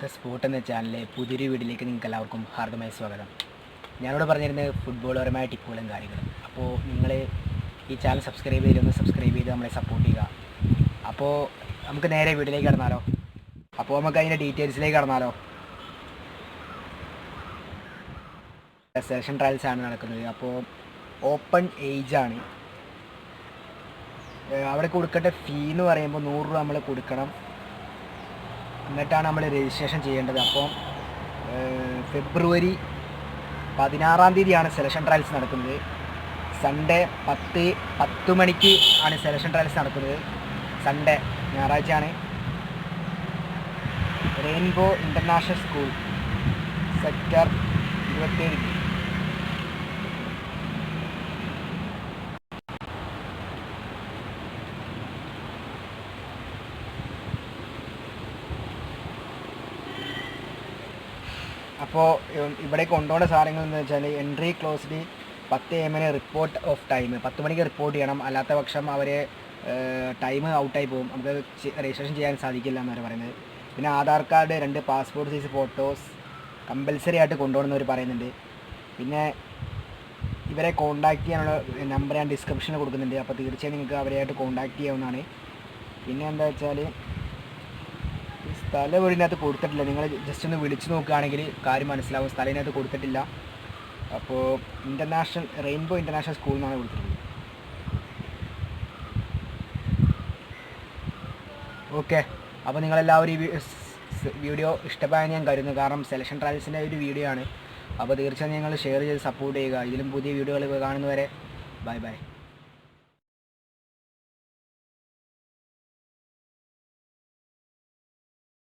The spot എന്ന ചാനലിലെ പുതിയൊരു വീഡിയോയിലേക്ക് നിങ്ങൾക്ക് എല്ലാവർക്കും ഹാർദമായ സ്വാഗതം. ഞാനിവിടെ പറഞ്ഞിരുന്നത് ഫുട്ബോൾപരമായ ടിപ്പുകളും കാര്യങ്ങളും അപ്പോൾ നിങ്ങൾ ഈ ചാനൽ സബ്സ്ക്രൈബ് ചെയ്തൊന്ന് സബ്സ്ക്രൈബ് ചെയ്ത് നമ്മളെ സപ്പോർട്ട് ചെയ്യുക. അപ്പോൾ നമുക്ക് നേരെ വീഡിയോയിലേക്ക് കടന്നാലോ? അപ്പോൾ നമുക്ക് അതിന്റെ ഡീറ്റെയിൽസിലേക്ക് കടന്നാലോ? സെലക്ഷൻ ട്രയൽസ് ആണ് നടക്കുന്നത്. അപ്പോൾ ഓപ്പൺ ഏജ് ആണ്. അവിടെ കൊടുക്കേണ്ട ഫീ എന്ന് പറയുമ്പോൾ നൂറ് രൂപ നമ്മൾ കൊടുക്കണം. എന്നിട്ടാണ് നമ്മൾ രജിസ്ട്രേഷൻ ചെയ്യേണ്ടത്. അപ്പം ഫെബ്രുവരി പതിനാറാം തീയതിയാണ് സെലക്ഷൻ ട്രയൽസ് നടക്കുന്നത്. സൺഡേ പത്ത് പത്ത് മണിക്ക് ആണ് സെലക്ഷൻ ട്രയൽസ് നടക്കുന്നത്. സൺഡേ ഞായറാഴ്ചയാണ്. റെയിൻബോ ഇന്റർനാഷണൽ സ്കൂൾ സെക്ടർ ഇരുപത്തേഴ് അപ്പോൾ ഇവിടെ കൊണ്ടുപോകേണ്ട സാധനങ്ങൾ എന്ന് വെച്ചാൽ എൻട്രി ക്ലോസ്ഡ് പത്ത് എമ്മിന് റിപ്പോർട്ട് ഓഫ് ടൈം പത്ത് മണിക്ക് റിപ്പോർട്ട് ചെയ്യണം. അല്ലാത്ത പക്ഷം അവർ ടൈം ഔട്ടായി പോകും. നമുക്ക് രജിസ്ട്രേഷൻ ചെയ്യാൻ സാധിക്കില്ല എന്നാണ് പറയുന്നത്. പിന്നെ ആധാർ കാർഡ് രണ്ട് പാസ്പോർട്ട് സൈസ് ഫോട്ടോസ് കമ്പൽസറി ആയിട്ട് കൊണ്ടുപോകണമെന്ന് അവർ പറയുന്നുണ്ട്. പിന്നെ ഇവരെ കോൺടാക്ട് ചെയ്യാനുള്ള നമ്പർ ഞാൻ ഡിസ്ക്രിപ്ഷനിൽ കൊടുക്കുന്നുണ്ട്. അപ്പോൾ തീർച്ചയായും നിങ്ങൾക്ക് അവരെയായിട്ട് കോൺടാക്ട് ചെയ്യാവുന്നതാണ്. പിന്നെ എന്താ വെച്ചാൽ സ്ഥലം ഇതിനകത്ത് കൊടുത്തിട്ടില്ല. നിങ്ങൾ ജസ്റ്റ് ഒന്ന് വിളിച്ചു നോക്കുകയാണെങ്കിൽ കാര്യം മനസ്സിലാവും. സ്ഥലം ഇതിനകത്ത് കൊടുത്തിട്ടില്ല. അപ്പോൾ ഇന്റർനാഷണൽ റെയിൻബോ ഇന്റർനാഷണൽ സ്കൂൾ എന്നാണ് കൊടുത്തിട്ടുള്ളത്. ഓക്കെ അപ്പോൾ നിങ്ങളെല്ലാവരും ഈ വീഡിയോ ഇഷ്ടപ്പെടാൻ ഞാൻ കരുതുന്നു. കാരണം സെലക്ഷൻ ട്രയൽസിന്റെ ഒരു വീഡിയോ ആണ്. അപ്പോൾ തീർച്ചയായും നിങ്ങൾ ഷെയർ ചെയ്ത് സപ്പോർട്ട് ചെയ്യുക. ഇതിലും പുതിയ വീഡിയോകൾ കാണുന്നവരെ ബൈ ബൈ